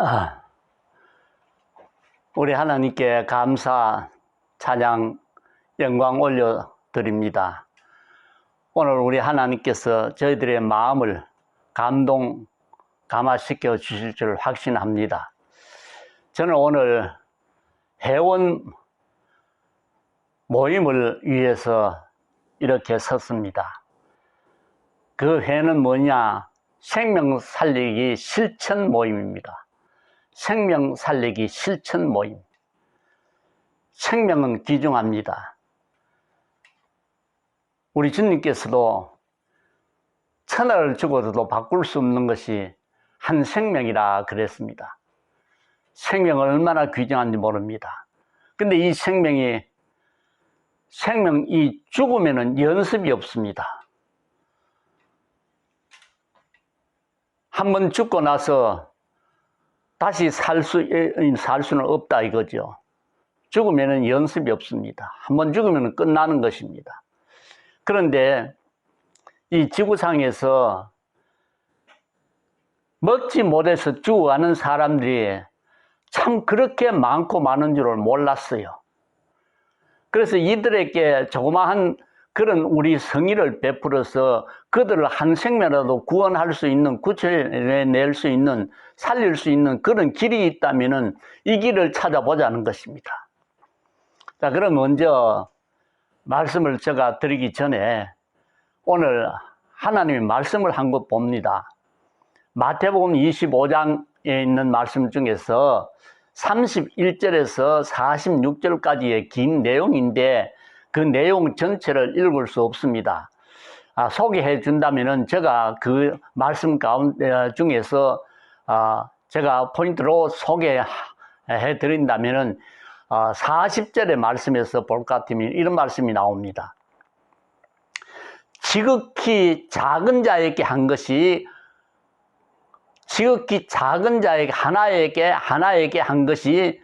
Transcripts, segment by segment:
아, 우리 하나님께 감사, 찬양, 영광 올려 드립니다. 오늘 우리 하나님께서 저희들의 마음을 감동, 감화시켜 주실 줄 확신합니다. 저는 오늘 회원 모임을 위해서 이렇게 섰습니다. 그 회는 뭐냐? 생명 살리기 실천 모임입니다. 생명 살리기 실천 모임. 생명은 귀중합니다. 우리 주님께서도 천하를 죽어도 바꿀 수 없는 것이 한 생명이라 그랬습니다. 생명은 얼마나 귀중한지 모릅니다. 근데 이 생명이 생명 이 죽으면 연습이 없습니다. 한번 죽고 나서 다시 살 수, 살 수는 없다 이거죠. 죽으면 연습이 없습니다. 한번 죽으면 끝나는 것입니다. 그런데 이 지구상에서 먹지 못해서 죽어가는 사람들이 참 그렇게 많고 많은 줄을 몰랐어요. 그래서 이들에게 조그마한 그런 우리 성의를 베풀어서 그들을 한 생명이라도 구원할 수 있는, 구출해낼 수 있는, 살릴 수 있는 그런 길이 있다면 이 길을 찾아보자는 것입니다. 자, 그럼 먼저 말씀을 제가 드리기 전에 오늘 하나님의 말씀을 한 것 봅니다. 마태복음 25장에 있는 말씀 중에서 31절에서 46절까지의 긴 내용인데 그 내용 전체를 읽을 수 없습니다. 아, 소개해 준다면은 제가 그 말씀 가운데 어, 중에서 아, 제가 포인트로 소개해 드린다면은 아, 40절의 말씀에서 볼 것 같으면 이런 말씀이 나옵니다. 지극히 작은 자에게 한 것이 지극히 작은 자에게 하나에게 하나에게 한 것이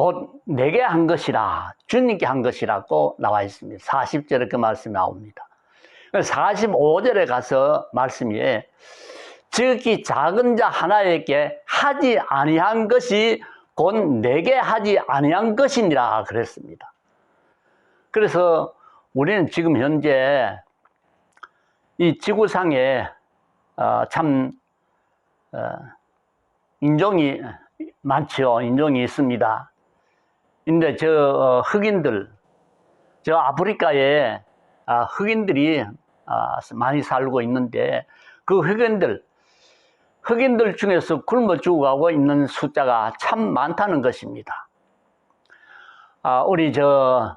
곧 내게 한 것이라 주님께 한 것이라고 나와 있습니다. 40절에 그 말씀이 나옵니다. 45절에 가서 말씀이 지극히 작은 자 하나에게 하지 아니한 것이 곧 내게 하지 아니한 것이니라 그랬습니다. 그래서 우리는 지금 현재 이 지구상에 어, 참 어, 인종이 많죠. 인종이 있습니다. 근데 저 어, 흑인들, 저 아프리카에 아, 흑인들이 아, 많이 살고 있는데 그 흑인들, 흑인들 중에서 굶어 죽어가고 있는 숫자가 참 많다는 것입니다. 아, 우리 저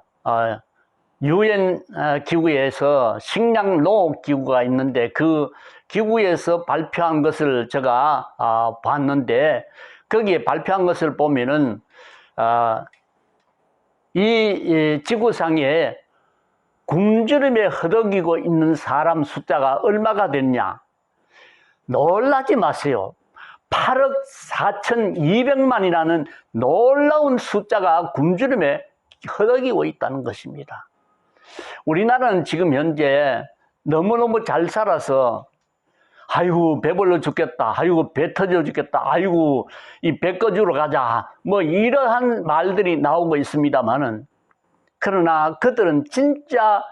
유엔 기구에서 식량 농업 기구가 있는데 그 기구에서 발표한 것을 제가 아, 봤는데 거기에 발표한 것을 보면은 아, 이 지구상에 굶주림에 허덕이고 있는 사람 숫자가 얼마가 됐냐? 놀라지 마세요. 8억 4,200만이라는 놀라운 숫자가 굶주림에 허덕이고 있다는 것입니다. 우리나라는 지금 현재 너무너무 잘 살아서 아이고 배불러 죽겠다. 아이고 배 터져 죽겠다. 아이고 이 배 꺼주러 가자. 뭐 이러한 말들이 나오고 있습니다만은 그러나 그들은 진짜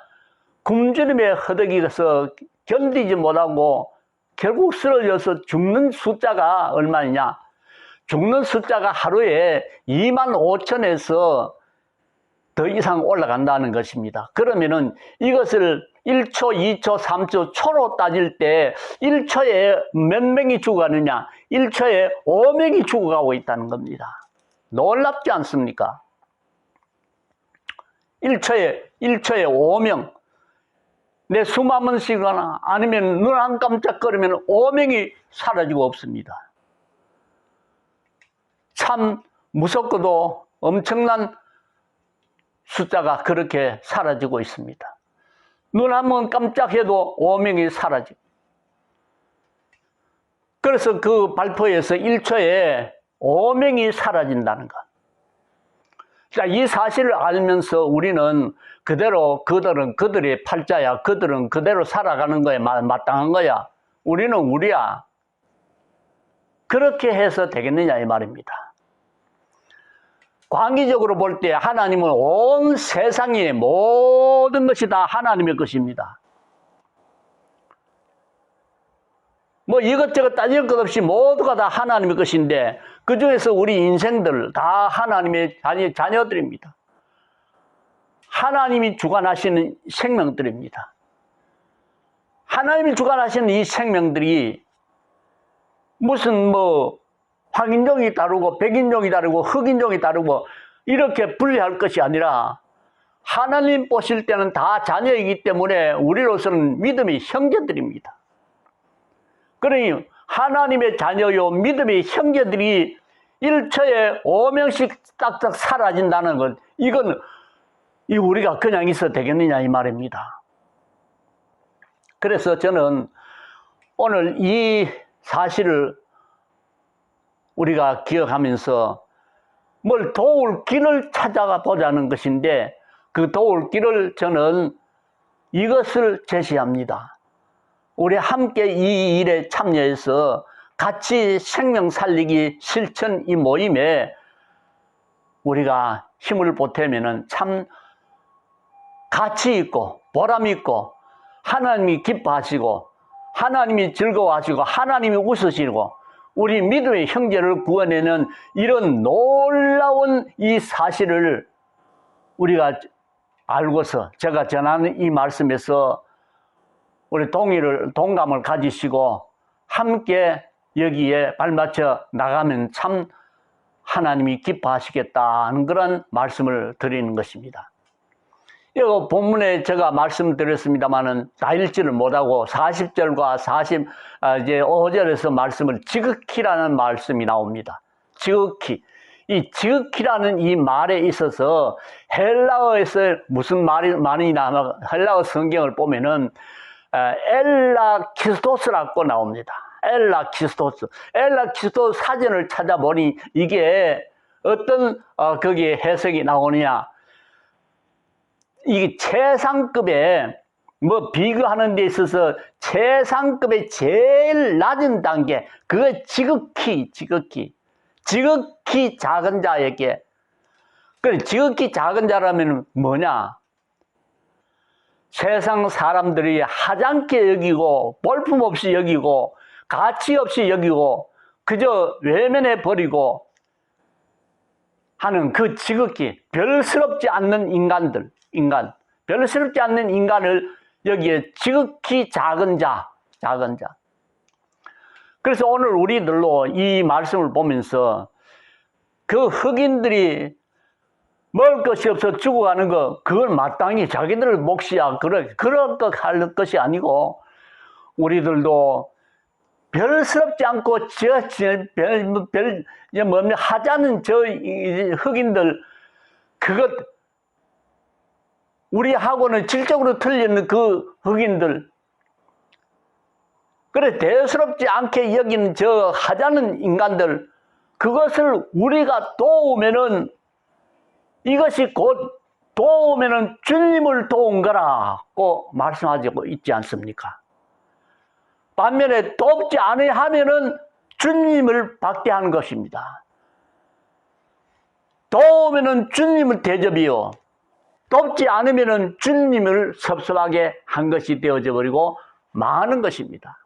굶주림에 허덕이서 견디지 못하고 결국 쓰러져서 죽는 숫자가 얼마냐? 죽는 숫자가 하루에 2만 5천에서 더 이상 올라간다는 것입니다. 그러면은 이것을 1초, 2초, 3초, 초로 따질 때 1초에 몇 명이 죽어가느냐? 1초에 5명이 죽어가고 있다는 겁니다. 놀랍지 않습니까? 1초에, 1초에 5명. 내번 쉬거나 아니면 눈 한 깜짝거리면 5명이 사라지고 없습니다. 참 무섭고도 엄청난 숫자가 그렇게 사라지고 있습니다. 눈 한 번 깜짝해도 5명이 사라지고. 그래서 그 발표에서 1초에 5명이 사라진다는 것. 자, 이 사실을 알면서 우리는 그대로 그들은 그들의 팔자야. 그들은 그대로 살아가는 거에 마땅한 거야. 우리는 우리야. 그렇게 해서 되겠느냐 이 말입니다. 광기적으로 볼 때 하나님은 온 세상의 모든 것이 다 하나님의 것입니다. 뭐 이것저것 따질 것 없이 모두가 다 하나님의 것인데 그 중에서 우리 인생들 다 하나님의 자녀, 자녀들입니다. 하나님이 주관하시는 생명들입니다. 하나님이 주관하시는 이 생명들이 무슨 뭐 황인종이 다르고 백인종이 다르고 흑인종이 다르고 이렇게 분리할 것이 아니라 하나님 보실 때는 다 자녀이기 때문에 우리로서는 믿음의 형제들입니다. 그러니 하나님의 자녀요 믿음의 형제들이 일처에 오명씩 딱딱 사라진다는 것 이건 이 우리가 그냥 있어 되겠느냐 이 말입니다. 그래서 저는 오늘 이 사실을 우리가 기억하면서 뭘 도울 길을 찾아가 보자는 것인데 그 도울 길을 저는 이것을 제시합니다. 우리 함께 이 일에 참여해서 같이 생명 살리기 실천 이 모임에 우리가 힘을 보태면은 참 가치 있고 보람 있고 하나님이 기뻐하시고 하나님이 즐거워하시고 하나님이 웃으시고 우리 믿음의 형제를 구원내는 이런 놀라운 이 사실을 우리가 알고서 제가 전하는 이 말씀에서 우리 동의를 동감을 가지시고 함께 여기에 발맞춰 나가면 참 하나님이 기뻐하시겠다는 그런 말씀을 드리는 것입니다. 이거 본문에 제가 말씀드렸습니다만은 다 읽지를 못하고 40절과 40, 아, 이제 5절에서 말씀을 지극히라는 말씀이 나옵니다. 지극히. 이 지극히라는 이 말에 있어서 헬라어에서 무슨 말이 많이 나와 헬라어 성경을 보면은 아, 엘라 키스토스라고 나옵니다. 엘라 키스토스. 엘라 키스토스 사전을 찾아보니 이게 어떤 어, 거기에 해석이 나오느냐. 이게 최상급의 뭐 비교하는 데 있어서 최상급의 제일 낮은 단계 그거 지극히 지극히 지극히 작은 자에게. 그래 지극히 작은 자라면 뭐냐? 세상 사람들이 하찮게 여기고 볼품없이 여기고 가치 없이 여기고 그저 외면해 버리고 하는 그 지극히 별스럽지 않는 인간들 인간, 별스럽지 않는 인간을 여기에 지극히 작은 자, 작은 자. 그래서 오늘 우리들로 이 말씀을 보면서 그 흑인들이 먹을 것이 없어 죽어가는 거, 그걸 마땅히 자기들 몫이야. 그래, 그런 것할 것이 아니고, 우리들도 별스럽지 않고, 저, 저 별, 별, 뭐, 하자는 저 흑인들, 그것, 우리하고는 질적으로 틀리는 그 흑인들, 그래, 대수롭지 않게 여기는 저 하자는 인간들, 그것을 우리가 도우면은 이것이 곧 도우면은 주님을 도운 거라고 말씀하고 있지 않습니까? 반면에 돕지 않으면은 주님을 박대하는 것입니다. 도우면은 주님을 대접이요. 돕지 않으면 주님을 섭섭하게 한 것이 되어져 버리고 망하는 것입니다.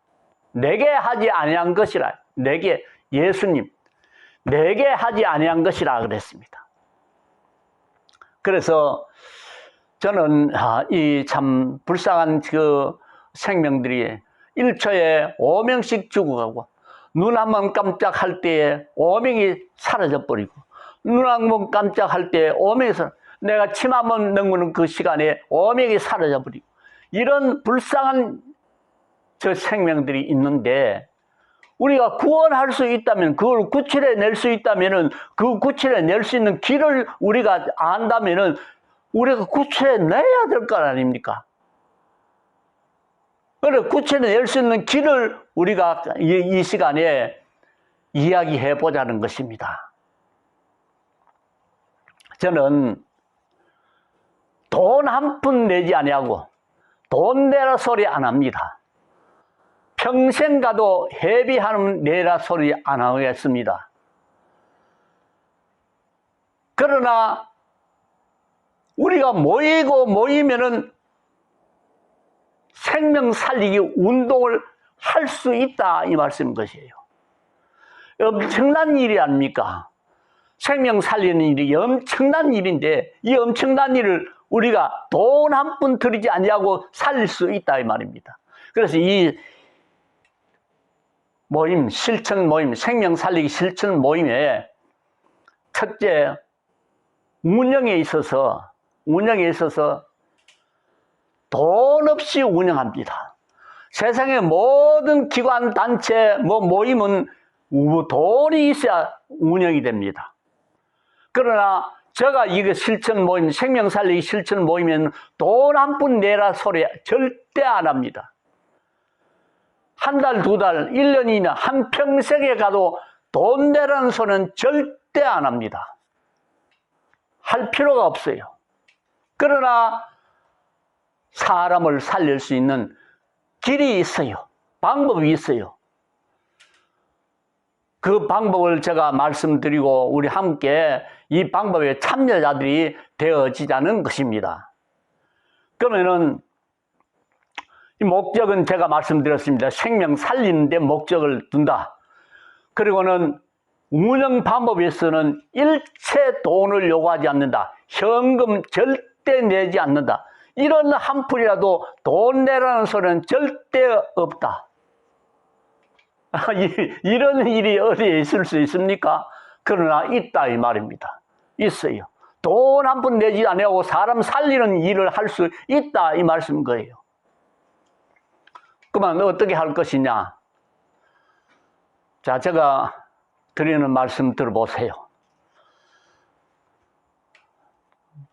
내게 하지 아니한 것이라 내게 예수님 내게 하지 아니한 것이라 그랬습니다. 그래서 저는 아, 이참 불쌍한 그 생명들이 1초에 5명씩 죽어가고 눈 한 번 깜짝할 때에 5명이 사라져 버리고 눈 한 번 깜짝할 때에 5명이 사라 내가 침 한 번 넘는 그 시간에 오명이 사라져 버리고 이런 불쌍한 저 생명들이 있는데 우리가 구원할 수 있다면 그걸 구출해 낼 수 있다면은 그 구출해 낼 수 있는 길을 우리가 안다면은 우리가 구출해 내야 될것 아닙니까? 그래 구출해 낼 수 있는 길을 우리가 이, 이 시간에 이야기해 보자는 것입니다. 저는 돈 한 푼 내지 아니하고 돈 내라 소리 안 합니다. 평생 가도 회비하는 내라 소리 안 하겠습니다. 그러나 우리가 모이고 모이면은 생명 살리기 운동을 할 수 있다 이 말씀인 것이에요. 엄청난 일이 아닙니까? 생명 살리는 일이 엄청난 일인데 이 엄청난 일을 우리가 돈 한 푼 들이지 아니하고 살릴 수 있다 이 말입니다. 그래서 이 모임 실천 모임 생명 살리기 실천 모임에 첫째 운영에 있어서 운영에 있어서 돈 없이 운영합니다. 세상의 모든 기관 단체 뭐 모임은 우- 돈이 있어야 운영이 됩니다. 그러나 제가 이거 실천 모임, 생명 살리기 실천 모임에는 돈 한 푼 내라 소리 절대 안 합니다. 한 달, 두 달, 1년이나 한 평생에 가도 돈 내라는 소리는 절대 안 합니다. 할 필요가 없어요. 그러나 사람을 살릴 수 있는 길이 있어요. 방법이 있어요. 그 방법을 제가 말씀드리고 우리 함께 이 방법에 참여자들이 되어지자는 것입니다. 그러면은 이 목적은 제가 말씀드렸습니다. 생명 살리는데 목적을 둔다. 그리고는 운영 방법에서는 일체 돈을 요구하지 않는다. 현금 절대 내지 않는다. 이런 한 푼이라도 돈 내라는 소리는 절대 없다. 아, 이- 이런 일이 어디에 있을 수 있습니까? 그러나 있다 이 말입니다. 있어요. 돈 한 푼 내지 않고 사람 살리는 일을 할 수 있다 이 말씀인 거예요. 그러면 어떻게 할 것이냐? 자, 제가 드리는 말씀 들어보세요.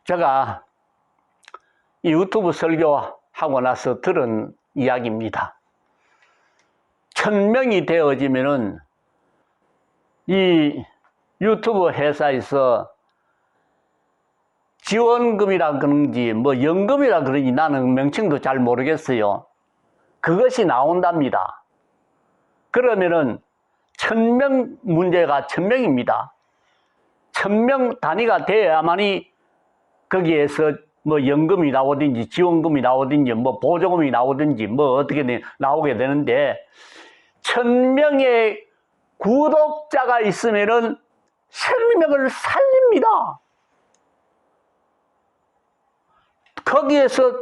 제가 이 유튜브 설교하고 나서 들은 이야기입니다. 천 명이 되어지면은 이 유튜브 회사에서 지원금이라 그런지 뭐 연금이라 그런지 나는 명칭도 잘 모르겠어요. 그것이 나온답니다. 그러면은 천명 문제가 천 명입니다. 천명 단위가 돼야만이 거기에서 뭐 연금이 나오든지 지원금이 나오든지 뭐 보조금이 나오든지 뭐 어떻게 되- 나오게 되는데 천 명의 구독자가 있으면은 생명을 살립니다. 거기에서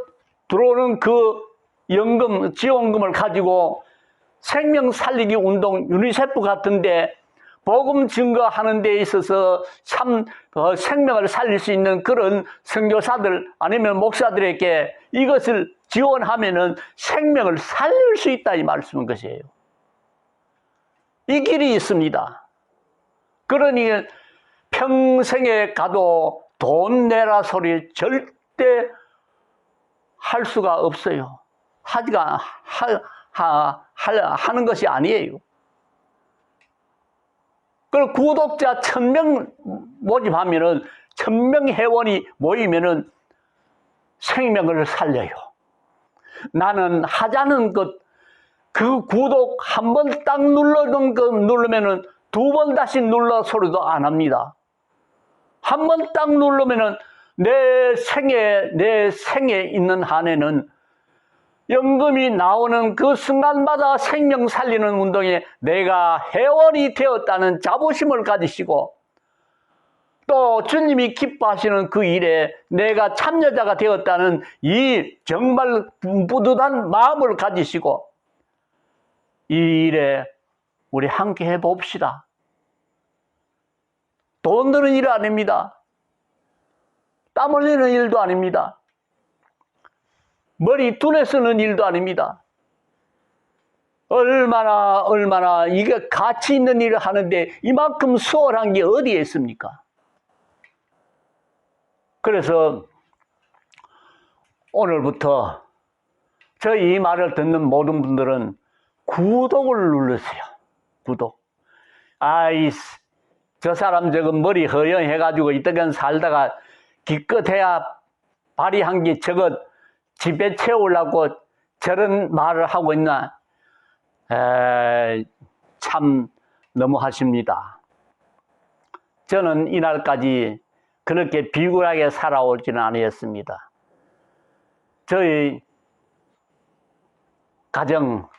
들어오는 그 연금, 지원금을 가지고 생명 살리기 운동 유니세프 같은데 복음 증거하는 데 있어서 참 어, 생명을 살릴 수 있는 그런 선교사들 아니면 목사들에게 이것을 지원하면은 생명을 살릴 수 있다 이 말씀인 것이에요. 이 길이 있습니다. 그러니 평생에 가도 돈 내라 소리 절대 할 수가 없어요. 하지가 하, 하, 하, 하는 것이 아니에요. 그리고 구독자 천 명 모집하면은 천 명 회원이 모이면은 생명을 살려요. 나는 하자는 것, 그 구독 한 번 딱 누르면은 두 번 다시 눌러 소리도 안 합니다. 한 번 딱 누르면은 내 생에, 내 생에 있는 한에는 연금이 나오는 그 순간마다 생명 살리는 운동에 내가 회원이 되었다는 자부심을 가지시고 또 주님이 기뻐하시는 그 일에 내가 참여자가 되었다는 이 정말 뿌듯한 마음을 가지시고 이 일에 우리 함께 해봅시다. 돈 드는 일 아닙니다. 땀 흘리는 일도 아닙니다. 머리 둘에 쓰는 일도 아닙니다. 얼마나 얼마나 이게 가치 있는 일을 하는데 이만큼 수월한 게 어디에 있습니까? 그래서 오늘부터 저이 말을 듣는 모든 분들은 구독을 누르세요. 구독. 아이, 저 사람 저거 머리 허영해가지고 이때간 살다가 기껏해야 발휘한 게 저거 집에 채우려고 저런 말을 하고 있나? 에, 참 너무하십니다. 저는 이날까지 그렇게 비굴하게 살아오지는 아니었습니다. 저희 가정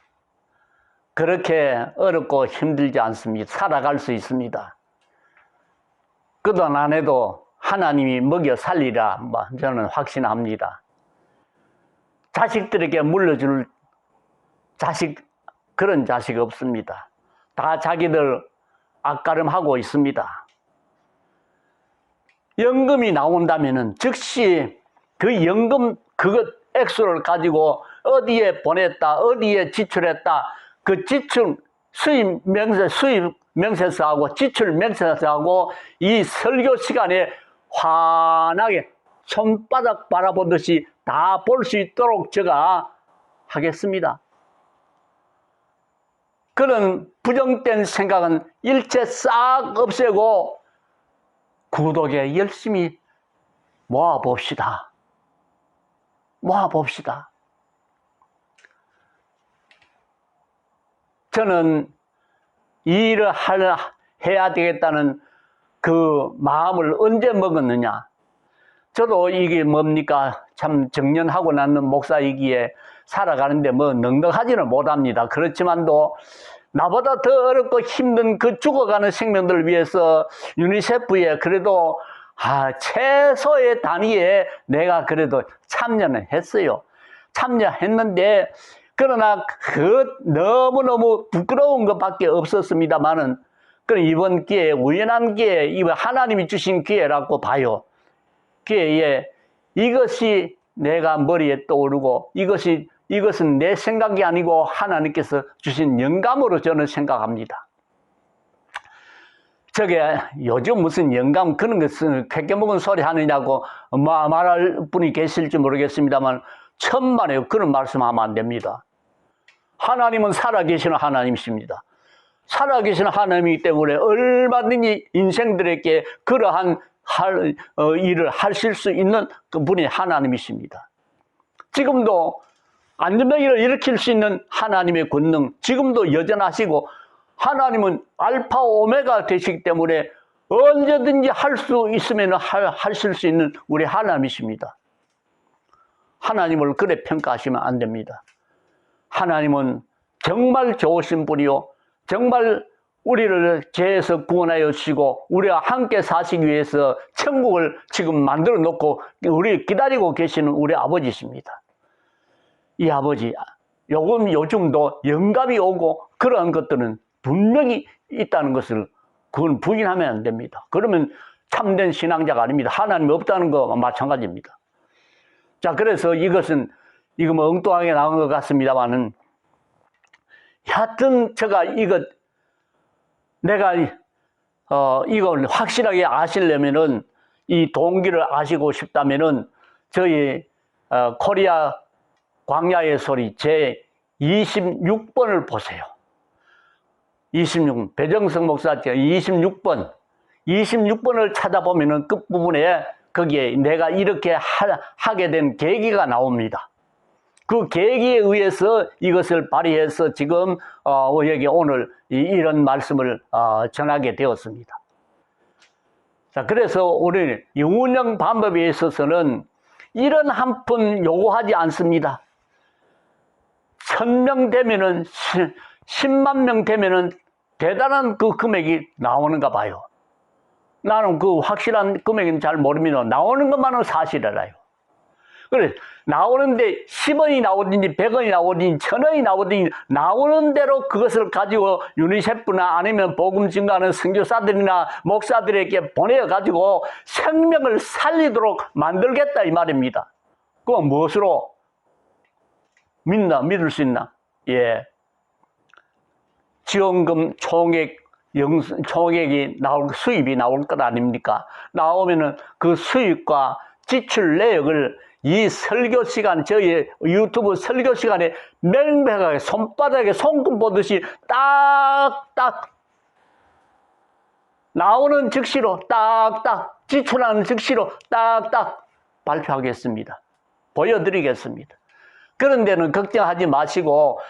그렇게 어렵고 힘들지 않습니다. 살아갈 수 있습니다. 그동안 안 해도 하나님이 먹여 살리라 뭐 저는 확신합니다. 자식들에게 물려줄 자식 그런 자식 없습니다. 다 자기들 앞가름하고 있습니다. 연금이 나온다면은 즉시 그 연금 그것 액수를 가지고 어디에 보냈다, 어디에 지출했다, 그 지출 수입 명세 수입 명세서하고 지출 명세서하고 이 설교 시간에 환하게 손바닥 바라보듯이 다 볼 수 있도록 제가 하겠습니다. 그런 부정된 생각은 일체 싹 없애고 구독에 열심히 모아 봅시다. 모아 봅시다. 저는 이 일을 할- 해야 되겠다는 그 마음을 언제 먹었느냐? 저도 이게 뭡니까? 참 정년하고 나는 목사이기에 살아가는데 뭐 넉넉하지는 못합니다. 그렇지만도 나보다 더 어렵고 힘든 그 죽어가는 생명들을 위해서 유니세프에 그래도 아, 최소의 단위에 내가 그래도 참여는 했어요. 참여했는데 그러나 그 너무너무 부끄러운 것밖에 없었습니다만은 그럼 이번 기회에 우연한 기회에 이번 하나님이 주신 기회라고 봐요. 기회에 이것이 내가 머리에 떠오르고 이것이 이것은 내 생각이 아니고 하나님께서 주신 영감으로 저는 생각합니다. 저게 요즘 무슨 영감 그런 것을 쾌게 먹은 소리 하느냐고 마- 말할 분이 계실지 모르겠습니다만 천만에 그런 말씀하면 안 됩니다. 하나님은 살아계시는 하나님이십니다. 살아계시는 하나님이기 때문에 얼마든지 인생들에게 그러한 할, 어, 일을 하실 수 있는 그 분이 하나님이십니다. 지금도 안전병기를 일으킬 수 있는 하나님의 권능, 지금도 여전하시고 하나님은 알파 오메가 되시기 때문에 언제든지 할 수 있으면 하- 하실 수 있는 우리 하나님이십니다. 하나님을 그래 평가하시면 안 됩니다. 하나님은 정말 좋으신 분이요. 정말 우리를 죄에서 구원하여 주시고 우리와 함께 사시기 위해서 천국을 지금 만들어 놓고 우리 기다리고 계시는 우리 아버지십니다. 이 아버지, 요금 요즘도 영감이 오고 그러한 것들은 분명히 있다는 것을 그건 부인하면 안 됩니다. 그러면 참된 신앙자가 아닙니다. 하나님이 없다는 거와 마찬가지입니다. 자, 그래서 이것은 이거 뭐 엉뚱하게 나온 것 같습니다만은 하여튼 제가 이것 내가 어 이걸 확실하게 아시려면은 이 동기를 아시고 싶다면은 저희 어, 코리아 광야의 소리 제 26번을 보세요. 26 배정성 목사 제 26번 26번을 찾아보면은 끝부분에 거기에 내가 이렇게 하, 하게 된 계기가 나옵니다. 그 계기에 의해서 이것을 발휘해서 지금 어, 여기 오늘 이- 이런 말씀을 어, 전하게 되었습니다. 자, 그래서 우리 이 운영 방법에 있어서는 이런 한 푼 요구하지 않습니다. 천 명 되면은 시- 10만 명 되면은 대단한 그 금액이 나오는가 봐요. 나는 그 확실한 금액은 잘 모릅니다. 나오는 것만은 사실이라요. 그래, 나오는데 10원이 나오든지 100원이 나오든지 1000원이 나오든지 나오는 대로 그것을 가지고 유니세프나 아니면 복음 증가하는 선교사들이나 목사들에게 보내 가지고 생명을 살리도록 만들겠다 이 말입니다. 그건 무엇으로 믿나, 믿을 수 있나? 예. 지원금 총액 영, 총액이 나올, 수입이 나올 것 아닙니까? 나오면은 그 수입과 지출 내역을 이 설교 시간, 저희 유튜브 설교 시간에 맹맹하게 손바닥에 손금 보듯이 딱딱 나오는 즉시로 딱딱 지출하는 즉시로 딱딱 발표하겠습니다. 보여드리겠습니다. 그런 데는 걱정하지 마시고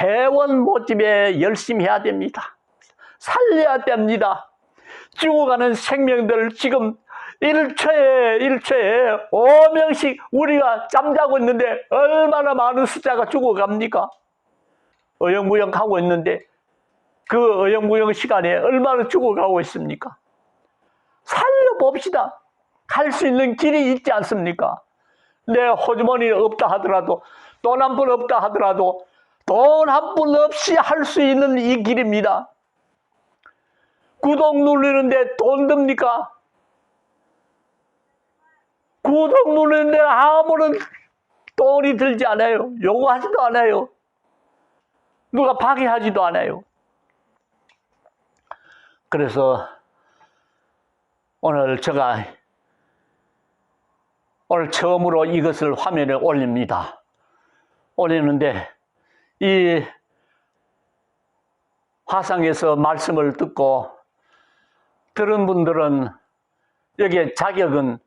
회원 모집에 열심히 해야 됩니다. 살려야 됩니다. 죽어 가는 생명들 지금 일초에 일초에 5명씩 우리가 잠자고 있는데 얼마나 많은 숫자가 죽어갑니까? 어영부영 하고 있는데 그 어영부영 시간에 얼마나 죽어가고 있습니까? 살려봅시다. 갈 수 있는 길이 있지 않습니까? 내 호주머니 없다 하더라도 돈 한 푼 없다 하더라도 돈 한 푼 없이 할 수 있는 이 길입니다. 구독 누르는데 돈 듭니까? 구독 누르는데 아무런 돈이 들지 않아요. 요구하지도 않아요. 누가 파괴하지도 않아요. 그래서 오늘 제가 오늘 처음으로 이것을 화면에 올립니다. 올리는데 이 화상에서 말씀을 듣고 들은 분들은 여기에 자격은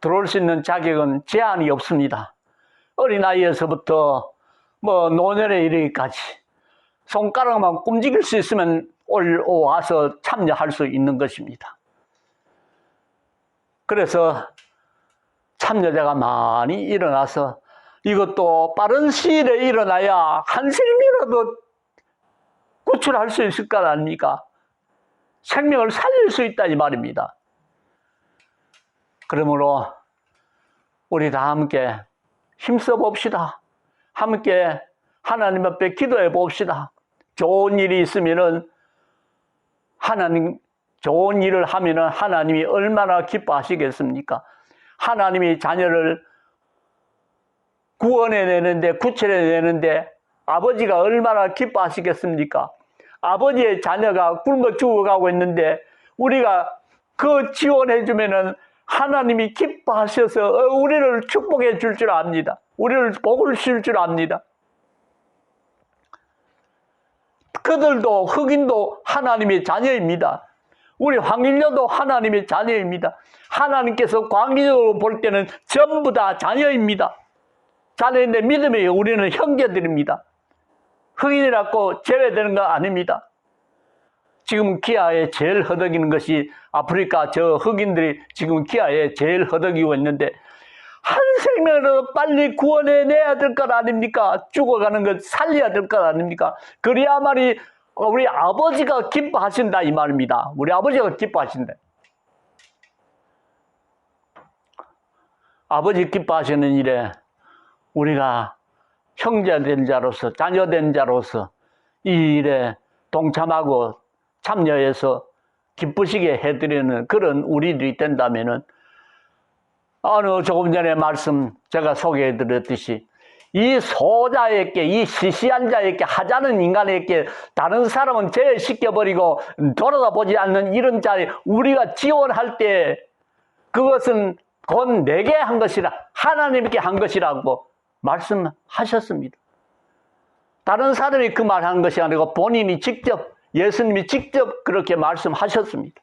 들어올 수 있는 자격은 제한이 없습니다. 어린아이에서부터 뭐 노년에 이르기까지 손가락만 움직일 수 있으면 올와서 참여할 수 있는 것입니다. 그래서 참여자가 많이 일어나서 이것도 빠른 시일에 일어나야 한 생명이라도 구출할 수 있을 것 아닙니까? 생명을 살릴 수 있다 이 말입니다. 그러므로 우리 다 함께 힘써 봅시다. 함께 하나님 앞에 기도해 봅시다. 좋은 일이 있으면은 하나님 좋은 일을 하면은 하나님이 얼마나 기뻐하시겠습니까? 하나님이 자녀를 구원해 내는데 구출해내는데 아버지가 얼마나 기뻐하시겠습니까? 아버지의 자녀가 굶어 죽어가고 있는데 우리가 그 지원해 주면은 하나님이 기뻐하셔서 어, 우리를 축복해 줄 줄 압니다. 우리를 복을 줄 줄 압니다. 그들도 흑인도 하나님의 자녀입니다. 우리 황인녀도 하나님의 자녀입니다. 하나님께서 광기적으로 볼 때는 전부 다 자녀입니다. 자녀인데 믿음에 우리는 형제들입니다. 흑인이라고 제외되는 거 아닙니다. 지금 기아에 제일 허덕이는 것이 아프리카 저 흑인들이 지금 기아에 제일 허덕이고 있는데 한 생명을 빨리 구원해내야 될 것 아닙니까? 죽어가는 것 살려야 될 것 아닙니까? 그래야만이 우리 아버지가 기뻐하신다 이 말입니다. 우리 아버지가 기뻐하신다. 아버지 기뻐하시는 일에 우리가 형제된 자로서 자녀된 자로서 이 일에 동참하고 참여해서 기쁘시게 해드리는 그런 우리들이 된다면은 어느 조금 전에 말씀 제가 소개해 드렸듯이 이 소자에게 이 시시한 자에게 하자는 인간에게 다른 사람은 제시켜버리고 돌아다 보지 않는 이런 자에 우리가 지원할 때 그것은 곧 내게 한 것이라 하나님께 한 것이라고 말씀하셨습니다. 다른 사람이 그 말한 것이 아니고 본인이 직접 예수님이 직접 그렇게 말씀하셨습니다.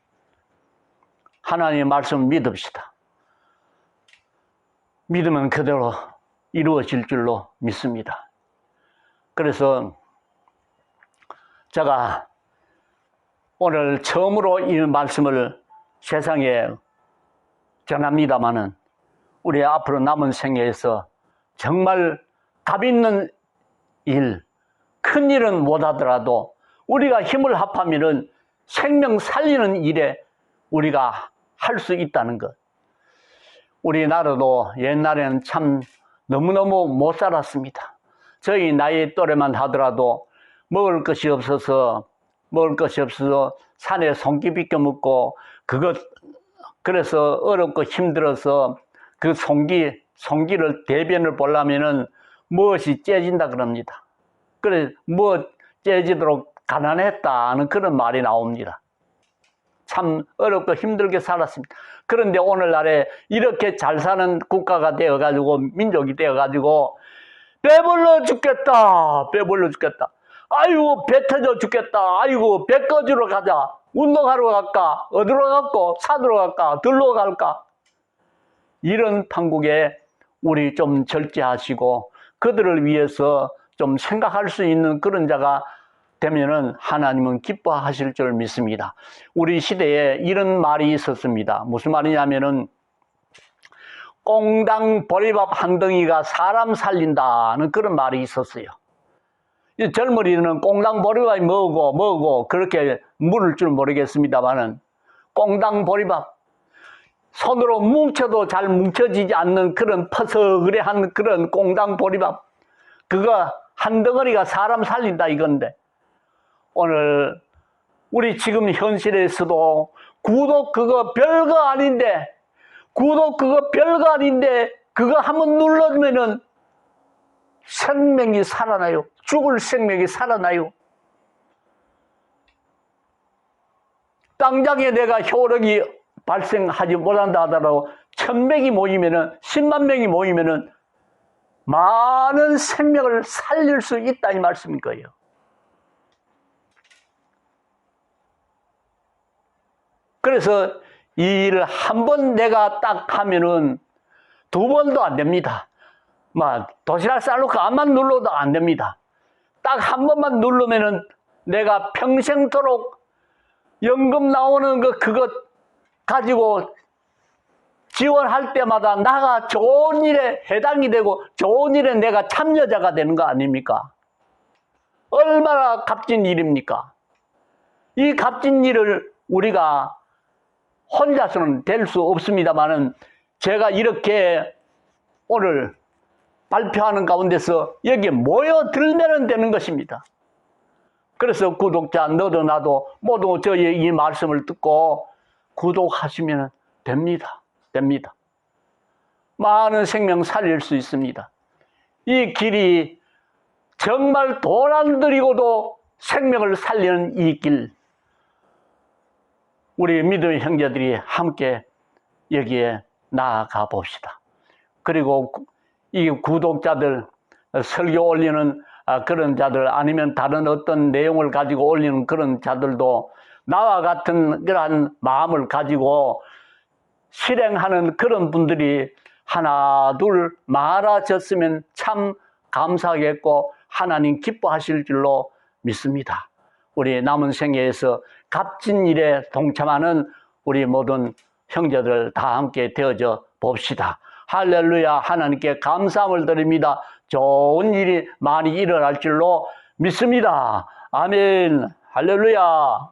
하나님의 말씀 믿읍시다. 믿으면 그대로 이루어질 줄로 믿습니다. 그래서 제가 오늘 처음으로 이 말씀을 세상에 전합니다마는 우리 앞으로 남은 생애에서 정말 값 있는 일, 큰 일은 못하더라도 우리가 힘을 합하면은 생명 살리는 일에 우리가 할 수 있다는 것. 우리나라도 옛날에는 참 너무너무 못 살았습니다. 저희 나이 또래만 하더라도 먹을 것이 없어서 먹을 것이 없어서 산에 송기 비껴 먹고 그것 그래서 어렵고 힘들어서 그 송기 송기를 대변을 보려면은 무엇이 째진다 그럽니다. 그래 뭐 째지도록 가난했다는 그런 말이 나옵니다. 참 어렵고 힘들게 살았습니다. 그런데 오늘날에 이렇게 잘 사는 국가가 되어가지고 민족이 되어가지고 배불러 죽겠다, 배불러 죽겠다. 아이고 배 터져 죽겠다. 아이고 배 꺼주러 가자. 운동하러 갈까? 어디로 갈까? 산으로 갈까? 들로 갈까? 이런 판국에 우리 좀 절제하시고 그들을 위해서 좀 생각할 수 있는 그런 자가 되면은 하나님은 기뻐하실 줄 믿습니다. 우리 시대에 이런 말이 있었습니다. 무슨 말이냐면은 꽁당 보리밥 한 덩이가 사람 살린다는 그런 말이 있었어요. 이 젊은이는 꽁당 보리밥이 뭐고 뭐고 그렇게 물을 줄 모르겠습니다만은 꽁당 보리밥 손으로 뭉쳐도 잘 뭉쳐지지 않는 그런 퍼석그레한 그런 꽁당 보리밥 그거 한 덩어리가 사람 살린다 이건데 오늘 우리 지금 현실에서도 구독 그거 별거 아닌데 구독 그거 별거 아닌데 그거 한번 눌러주면은 생명이 살아나요. 죽을 생명이 살아나요. 당장에 내가 효력이 발생하지 못한다 하더라도 천 명이 모이면은 십만 명이 모이면은 많은 생명을 살릴 수 있다 이 말씀인 거예요. 그래서 이 일을 한 번 내가 딱 하면은 두 번도 안 됩니다. 막 도시락 싸놓고 안만 눌러도 안 됩니다. 딱 한 번만 누르면은 내가 평생토록 연금 나오는 거 그거 가지고 지원할 때마다 나가 좋은 일에 해당이 되고 좋은 일에 내가 참여자가 되는 거 아닙니까? 얼마나 값진 일입니까? 이 값진 일을 우리가 혼자서는 될 수 없습니다만은 제가 이렇게 오늘 발표하는 가운데서 여기에 모여들면 되는 것입니다. 그래서 구독자 너도 나도 모두 저의 이 말씀을 듣고 구독하시면 됩니다. 됩니다. 많은 생명 살릴 수 있습니다. 이 길이 정말 돈 안 들이고도 생명을 살리는 이 길. 우리 믿음의 형제들이 함께 여기에 나아가 봅시다. 그리고 이 구독자들, 설교 올리는 아, 그런 자들 아니면 다른 어떤 내용을 가지고 올리는 그런 자들도 나와 같은 그러한 마음을 가지고 실행하는 그런 분들이 하나 둘 많아졌으면 참 감사하겠고 하나님 기뻐하실 줄로 믿습니다. 우리 남은 생애에서 값진 일에 동참하는 우리 모든 형제들 다 함께 되어져 봅시다. 할렐루야 하나님께 감사함을 드립니다. 좋은 일이 많이 일어날 줄로 믿습니다. 아멘. 할렐루야.